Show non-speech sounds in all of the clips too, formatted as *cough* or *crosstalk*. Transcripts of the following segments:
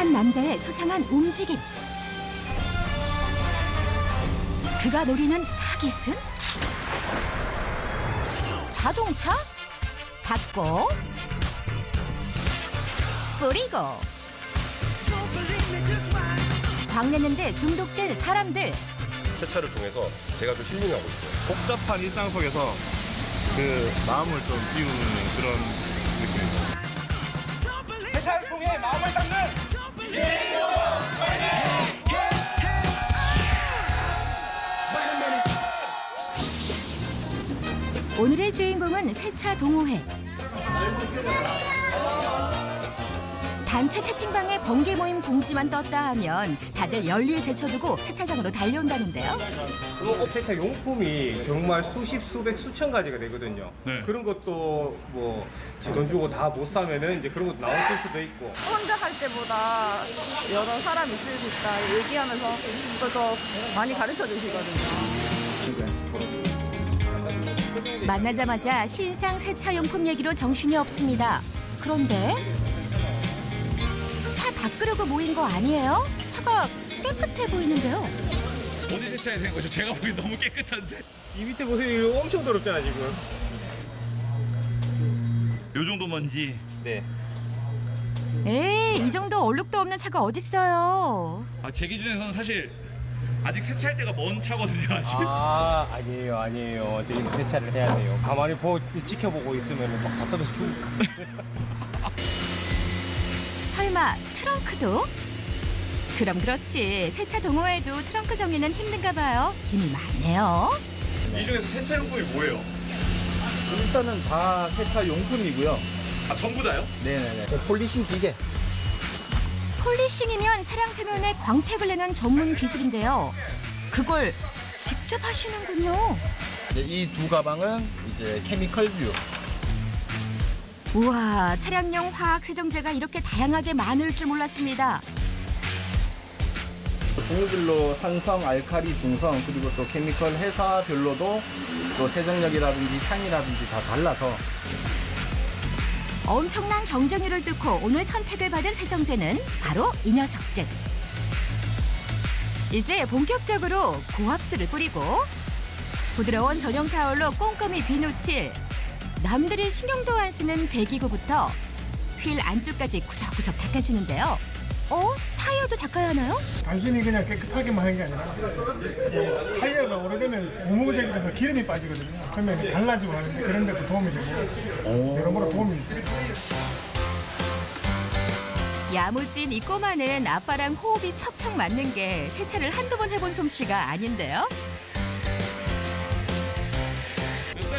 한 남자의 수상한 움직임. 그가 노리는 타깃은 자동차? 닫고 뿌리고 광냈는데 중독된 사람들 세차를 통해서 제가 좀 힐링하고 있어요. 복잡한 일상 속에서 그 마음을 좀 비우는 그런 느낌입니다. 세차를 통해 마음을 닦는 오늘의 주인공은 세차 동호회. 단체 채팅방에 번개 모임 공지만 떴다 하면 다들 열일 제쳐두고 세차장으로 달려온다는데요. 뭐 세차 용품이 정말 수십 수백 수천 가지가 되거든요. 네. 그런 것도 뭐 제 돈 주고 다 못 사면은 이제 그런 것도 나왔을 수도 있고. 혼자 할 때보다 여러 사람 있으니까 얘기하면서 그래서 많이 가르쳐 주시거든요. 만나자마자 신상 세차용품 얘기로 정신이 없습니다. 그런데 차 닦으려고 모인 거 아니에요? 차가 깨끗해 보이는데요. 어디 세차해야 되는 거죠? 제가 보기 너무 깨끗한데. 이 밑에 보세요. 이거 엄청 더럽잖아 지금. 요 정도 먼지. 네. 에이, 이 정도 얼룩도 없는 차가 어딨어요. 아, 제 기준에서는 사실 아직 세차할 때가 먼 차거든요. 아직. 아 아니에요 아니에요. 지금 세차를 해야 돼요. 가만히 보 지켜보고 있으면 막 답답해서 죽. 설마 트렁크도? 그럼 그렇지. 세차 동호회도 트렁크 정리는 힘든가 봐요. 짐이 많네요. 이 중에서 세차 용품이 뭐예요? 일단은 다 세차 용품이고요. 아, 전부 다요? 네네네. 폴리싱 기계. 폴리싱이면 차량 표면에 광택을 내는 전문 기술인데요. 그걸 직접 하시는군요. 이 두 가방은 이제 케미컬 뷰. 우와, 차량용 화학 세정제가 이렇게 다양하게 많을 줄 몰랐습니다. 종류별로 산성, 알칼리, 중성 그리고 또 케미컬 회사별로도 또 세정력이라든지 향이라든지 다 달라서 엄청난 경쟁률을 뚫고 오늘 선택을 받은 세정제는 바로 이 녀석들. 이제 본격적으로 고압수를 뿌리고 부드러운 전용 타올로 꼼꼼히 비누칠 남들이 신경도 안 쓰는 배기구부터 휠 안쪽까지 구석구석 닦아주는데요. 어? 타이어도 닦아야 하나요? 단순히 그냥 깨끗하게만 하는 게 아니라 뭐 타이어가 오래되면 고무재질에서 기름이 빠지거든요. 그러면 갈라지고 하는데 그런 데도 도움이 되고 여러모로 도움이 있어요. 야무진 이 꼬마는 아빠랑 호흡이 척척 맞는 게 세차를 한두 번 해본 솜씨가 아닌데요.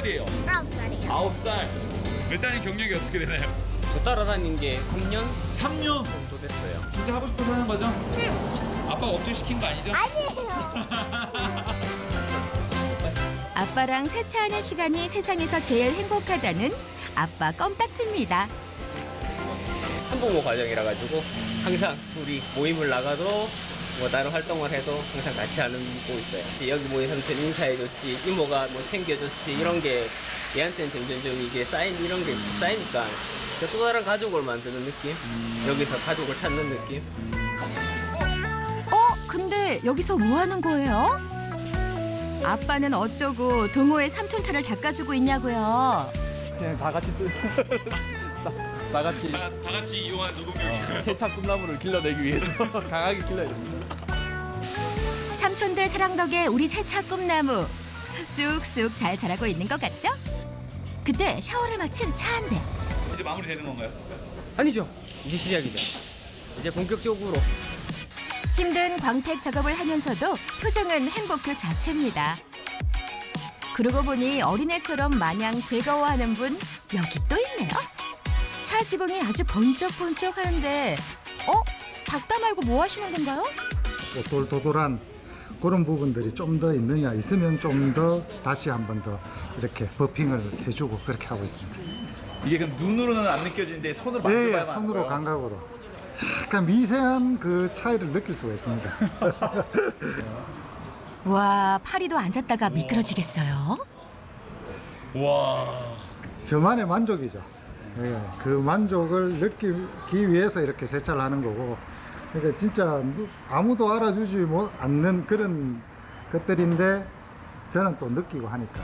살이에요? 아홉 살이요. 아홉 살. 일단은 경력이 어떻게 되나요? 저 따라다닌 게 3년 3년. 정도 됐어요. 진짜 하고 싶어서 하는 거죠? 아빠가 억지로 시킨 거 아니죠? *laughs* 아빠랑 세차하는 시간이 세상에서 제일 행복하다는 아빠 껌딱지입니다. 한부모 과정이라 가지고 항상 둘이 모임을 나가도 뭐 다른 활동을 해도 항상 같이 하는 고 있어요. 여기 모인 삼촌 인사해줬지, 이모가 뭐 챙겨줬지 이런 게 얘한테는 점점점 이게 쌓인 이런 게 쌓이니까 또 다른 가족을 만드는 느낌. 여기서 가족을 찾는 느낌. 어? 근데 여기서 뭐 하는 거예요? 아빠는 어쩌고 동호회 삼촌 차를 닦아주고 있냐고요. 그냥 다 같이 쓰. *laughs* 다, 다 같이 다, 다 같이 이용한 노동력이고요. 세차 꿈나무를 길러내기 위해서 *laughs* 강하게 길러야 됩니다. 삼촌들 사랑 덕에 우리 세차 꿈나무 쑥쑥 잘 자라고 있는 것 같죠? 그때 샤워를 마친 차 한 대. 이제 마무리 되는 건가요? 아니죠. 이제 시작이죠. 이제 본격적으로 힘든 광택 작업을 하면서도 표정은 행복 그 자체입니다. 그러고 보니 어린애처럼 마냥 즐거워하는 분 여기 또 있네요. 차 지붕이 아주 번쩍번쩍 하는데 어? 닦다 말고 뭐 하시는 건가요? 도돌도돌한 그런 부분들이 좀 더 있느냐 있으면 좀 더 다시 한 번 더 이렇게 버핑을 해주고 그렇게 하고 있습니다. 이게 그럼 눈으로는 안 느껴지는데 손으로 예, 예, 손으로 감각으로 약간 미세한 그 차이를 느낄 수가 있습니다. *laughs* 와 파리도 앉았다가 미끄러지겠어요? 와. 저만의 만족이죠. 예, 그 만족을 느끼기 위해서 이렇게 세차를 하는 거고 그러니까 진짜 누- 아무도 알아주지 못 않는 그런 것들인데 저는 또 느끼고 하니까.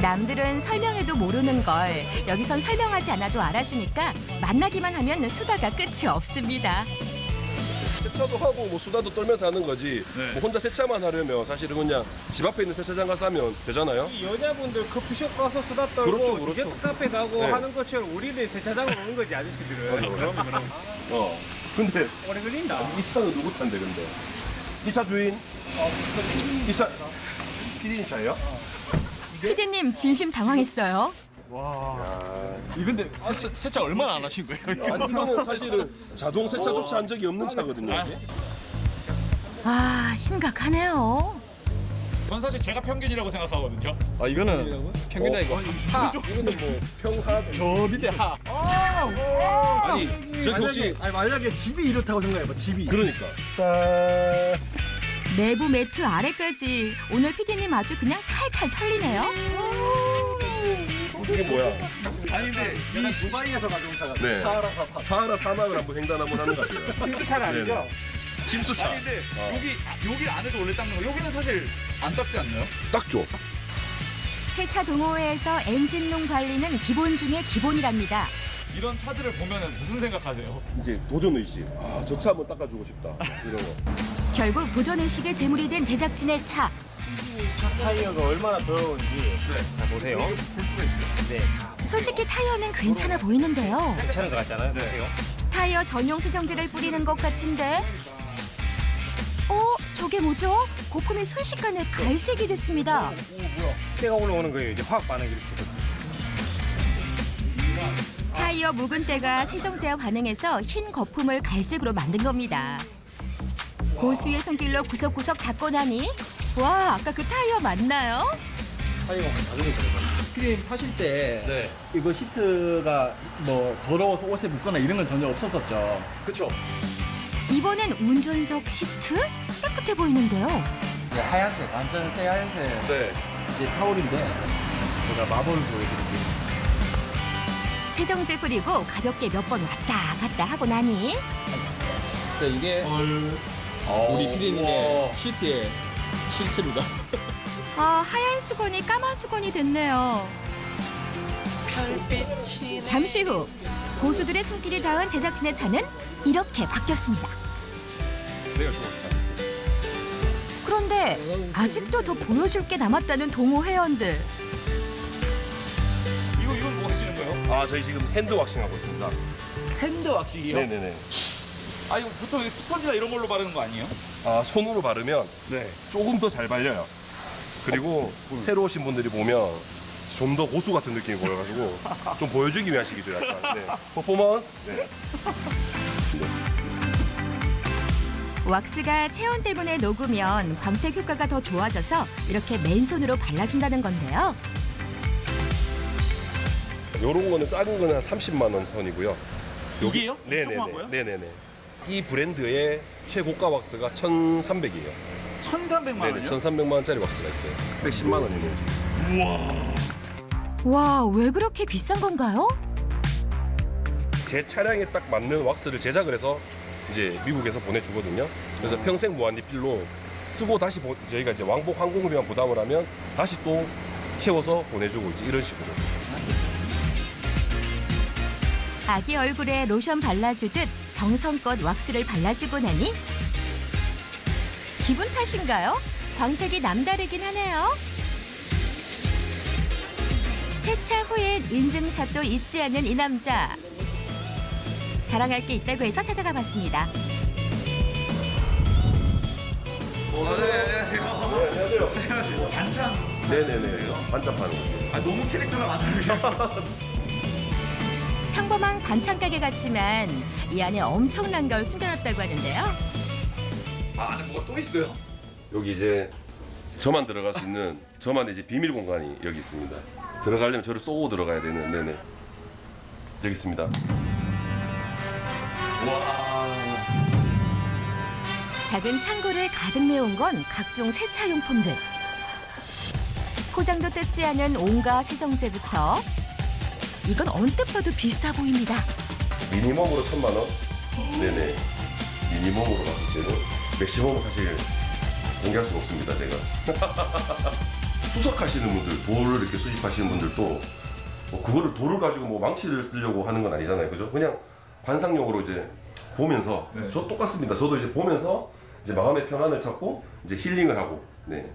남들은 설명해도 모르는 걸 여기선 설명하지 않아도 알아주니까 만나기만 하면 수다가 끝이 없습니다. 세차도 하고 뭐 수다도 떨면서 하는 거지. 네. 뭐 혼자 세차만 하려면 사실은 그냥 집 앞에 있는 세차장 가서 하면 되잖아요. 이 여자분들 커피숍 가서 수다 떨고 그렇죠, 그렇죠. 디저트 카페 가고 네. 하는 것처럼 우리는 세차장을 오는 거지 아저씨들은. 그럼 그럼. 어. 근데 오래 걸린다. 이 차는 누구 차인데 근데? 이 차 주인? 이 차. 피디님 차예요? 피디님 진심 당황했어요. 이 근데 세차, 세차 얼마나 안 하신 거예요? 아니 이거는 사실은 자동 세차조차 한 적이 없는 차거든요. 이게. 아 심각하네요. 전 사실 제가 평균이라고 생각하거든요. 아 이거는 평균이 아니고 하 이거는 뭐 평하. 저 밑에 하 아 니 저기 혹시 아니 만약에 집이 이렇다고 생각해봐 집이 그러니까. 내부 매트 아래까지 오늘 피디님 아주 그냥 탈탈 털리네요. 이게 뭐야? 아니 근데 이 두바이에서 가져온 차가 네. 사하라 사파 사하라 사막을 한번 횡단 한번 하는 것 같아요. *laughs* 침수 차는 아니죠? 네네. 침수차. 아니 근데 어. 여기 아, 여기 안에도 원래 닦는 거 여기는 사실 안 닦지 않나요? 딱 줘. 세차 동호회에서 엔진룸 관리는 기본 중에 기본이랍니다. 이런 차들을 보면 무슨 생각하세요? 이제 도전 의식. 아, 저 차 한번 닦아주고 싶다. 이런 거. 결국 도전의식의 제물이 된 제작진의 차. 타이어가 얼마나 더러운지 자 보세요. 네, 솔직히 타이어는 괜찮아 보이는데요. 괜찮은 것 같잖아요. 보세요. 타이어 전용 세정제를 뿌리는 것 같은데. 어? 저게 뭐죠? 거품이 순식간에 갈색이 됐습니다. 때가 올라오는 거예요. 이제 화학 반응이 이렇게 해서. 타이어 묵은 때가 세정제와 반응해서 흰 거품을 갈색으로 만든 겁니다. 고수의 손길로 구석구석 닦고 나니 와 아까 그 타이어 맞나요? 피디님 타실 때 네. 이거 시트가 뭐 더러워서 옷에 묻거나 이런 건 전혀 없었었죠. 그쵸. 이번엔 운전석 시트? 깨끗해 보이는데요. 이제 하얀색, 완전 새 하얀색 네. 이제 타올인데 제가 마법을 보여드릴게요. 세정제 뿌리고 가볍게 몇 번 왔다 갔다 하고 나니 네, 이게 우리 피디님의 시트의 실체입니다. 아 하얀 수건이 까만 수건이 됐네요. 잠시 후 고수들의 손길이 닿은 제작진의 차는 이렇게 바뀌었습니다. 내가. 그런데 아직도 더 보여줄 게 남았다는 동호 회원들. 아, 저희 지금 핸드 왁싱 하고 있습니다. 핸드 왁싱이요? 네네네. 아 이거 보통 스펀지나 이런 걸로 바르는 거 아니에요? 아, 손으로 바르면 네. 조금 더 잘 발려요. 그리고 새로 오신 분들이 보면 좀 더 고수 같은 느낌이 보여가지고 *laughs* 좀 보여주기 위하시기도 약간 네. 퍼포먼스. 네. 왁스가 체온 때문에 녹으면 광택 효과가 더 좋아져서 이렇게 맨손으로 발라준다는 건데요. 요런 거는 작은 거는 한 30만 원 선이고요. 이게요? 네네네. 조그만 거요? 네네네. 이 브랜드의 최고가 왁스가 1,300이에요. 1,300만 네네. 원이요? 1,300만 원짜리 왁스가 있어요. 110만 원이네요. 와, 왜 그렇게 비싼 건가요? 제 차량에 딱 맞는 왁스를 제작을 해서 이제 미국에서 보내주거든요. 그래서 평생 무한 리 필로 쓰고 다시 보- 저희가 이제 왕복 항공비만 부담을 하면 다시 또 채워서 보내주고 이제 이런 식으로. 아기 얼굴에 로션 발라주듯 정성껏 왁스를 발라주고 나니 기분 탓인가요? 광택이 남다르긴 하네요. 세차 후엔 인증샷도 잊지 않는 이 남자. 자랑할 게 있다고 해서 찾아가 봤습니다. 반찬. 네네네. 반찬 파는 거죠. 아 너무 캐릭터가 많으셔. *laughs* 평범한 반찬 가게 같지만 이 안에 엄청난 걸 숨겨놨다고 하는데요. 아 안에 뭐가 또 있어요? 여기 이제 저만 들어갈 수 있는 저만의 이제 비밀 공간이 여기 있습니다. 들어가려면 저를 쏘고 들어가야 되는 네네. 여기 있습니다. 작은 창고를 가득 메운 건 각종 세차용품들. 포장도 뜯지 않은 온갖 세정제부터 이건 언뜻 봐도 비싸 보입니다. 미니멈으로 천만 원. 네네. 미니멈으로 봤을 때는 맥시멈은 사실 공개할 수가 없습니다, 제가. *laughs* 수석하시는 분들, 돌을 이렇게 수집하시는 분들도 뭐 그거를 돌을 가지고 뭐 망치를 쓰려고 하는 건 아니잖아요, 그죠? 그냥 관상용으로 이제 보면서 저 똑같습니다. 저도 이제 보면서 이제 마음의 평안을 찾고 이제 힐링을 하고 네.